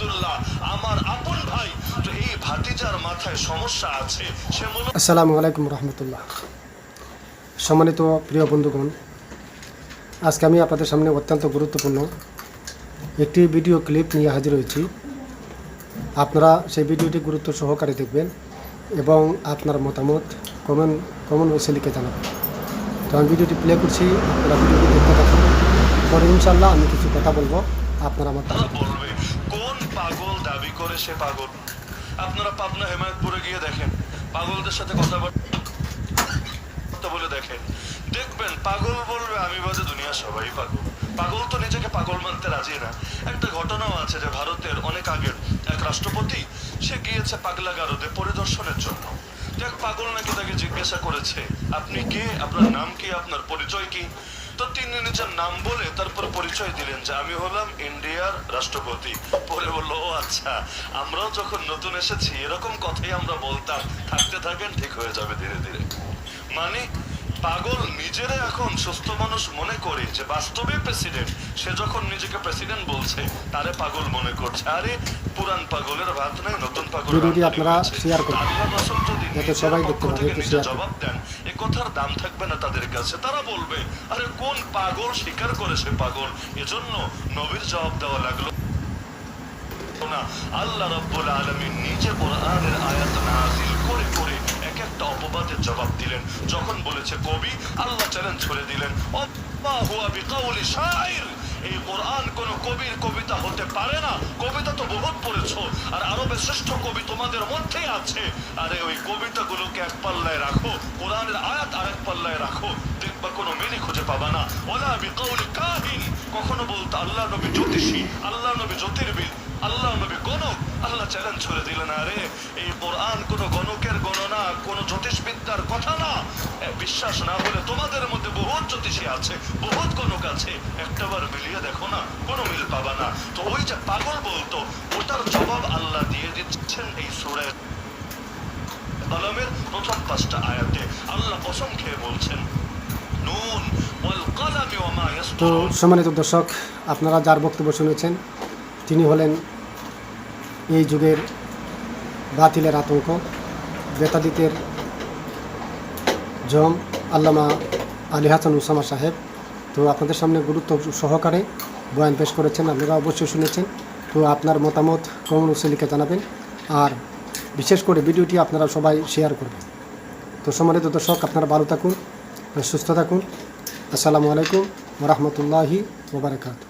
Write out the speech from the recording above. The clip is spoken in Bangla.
আব্দুল্লাহ আমার আপন ভাই। তো এই ভাতিজার মাথায় সমস্যা আছে সে আসসালামু আলাইকুম রহমতুল্লাহ। সম্মানিত প্রিয় বন্ধুগণ আজকে আমি আপনাদের সামনে অত্যন্ত গুরুত্বপূর্ণ একটি ভিডিও ক্লিপ নিয়ে হাজির হয়েছি। আপনারা সেই ভিডিওটি গুরুত্ব সহকারে দেখবেন এবং আপনার মতামত কমেন্ট কমেন্ট বক্সে লিখে জানাবেন। তো আমি ভিডিওটি প্লে করছি আপনারা ভিডিওটি দেখতে থাকুন। পরে ইনশাল্লাহ আমি কিছু কথা বলব আপনারা আমার পাগল দাবি করে সে পাগল। আপনারা পাবনা হেমায়তপুরে গিয়ে দেখেন। পাগলদের সাথে কথা বলে দেখেন। দেখবেন, পাগল বলবে, আমি বাদে দুনিয়া সবাই পাগল। পাগল তো নিজেকে পাগল মানতে রাজি না। একটা ঘটনাও আছে যে ভারতের অনেক আগের এক রাষ্ট্রপতি, সে গিয়েছে পাগলা গারদে পরিদর্শনের জন্য। পাগল নাকি তাকে জিজ্ঞাসা করেছে, আপনি কে? আপনার নাম কি? আপনার পরিচয় কি? তো তিনি নিজের নাম বলে তারপর পরিচয় দিলেন যে আমি হলাম ইন্ডিয়ার রাষ্ট্রপতি। পরে বলল ও আচ্ছা আমরাও যখন নতুন এসেছি এরকম কথাই আমরা বলতাম। থাকতে থাকেন ঠিক হয়ে যাবে ধীরে ধীরে। মানে পাগল নিজেরা এখন সুস্থ মানুষ মনে করে যে বাস্তবে প্রেসিডেন্ট সে যখন নিজেকে প্রেসিডেন্ট বলছে তারে পাগল মনে করছে। আরে পুরান পাগলের ভাত নাই নতুন পাগল ভিডিওটি আপনারা share করবেন। যাতে সবাই দেখতে পারে, একটু জবাব দেন। এ কথার দাম থাকবে না তাদের কাছে। তারা বলবে আরে কোন পাগল স্বীকার করে সে পাগল? এজন্য নবীর জবাব দেওয়া লাগল। না, আল্লাহ রাব্বুল আলামিন নিজে কোরআনের আয়াত নাযিল করে করে এক একটা অপবাদের জবাব দিলেন। যখন বলেছে, কবি, আল্লাহ চ্যালেঞ্জ ছড়ে দিলেন। এই কোরআন কোন কবির কবিতা হতে পারে না। কবিতা তো বহুত পড়েছো। আর আরবের শ্রেষ্ঠ কবি তোমাদের মধ্যেই আছে। আরে ওই কবিতাগুলোকে এক পাল্লায় রাখো। কোরআনের আয়াত আরেক পাল্লায় রাখো দেখবা কোনো মিলি খুঁজে পাবা না ওলা বিকাউলি কাহিন কখনো বলতো আল্লাহ নবী জ্যোতিষী আল্লাহ নবী জ্যোতির্বিদ আল্লাহ নবী গণক আল্লাহ চ্যালেঞ্জ ছড়ে দিলেন, আরে, এই কোরআন কোন গণকের গণনা কোন জ্যোতিষবিদ্যার কথা না। বিশ্বাস না হলে তোমাদের মধ্যে বহুত জ্যোতিষী আছে, বহুত গণক আছে। একটাবার মিলিয়ে দেখো না, কোনো মিল পাবা না। তো ওই যে পাগল বলতো, ওটার জবাব আল্লাহ দিয়ে দিচ্ছেন এই সুরের কলমের প্রথম পাঁচটা আয়াতে। আল্লাহ কসম খেয়ে বলছেন তো সম্মানিত দর্শক, আপনারা যার বক্তব্য শুনেছেন, তিনি হলেন এই যুগের বাতিলের আতঙ্ক বেতাদিতের জম আল্লামা আলী হাসান উসামা সাহেব। তো আপনাদের সামনে গুরুত্ব সহকারে বয়ান পেশ করেছেন, আপনারা অবশ্যই শুনেছেন। তো আপনার মতামত কমন লিখে জানাবেন, আর বিশেষ করে ভিডিওটি আপনারা সবাই শেয়ার করবেন। তো সম্মানিত দর্শক, আপনারা ভালো থাকুন। সুস্থ থাকুন। আসসালামু আলাইকুম রহমতুল্লাহি ওবরাকাতু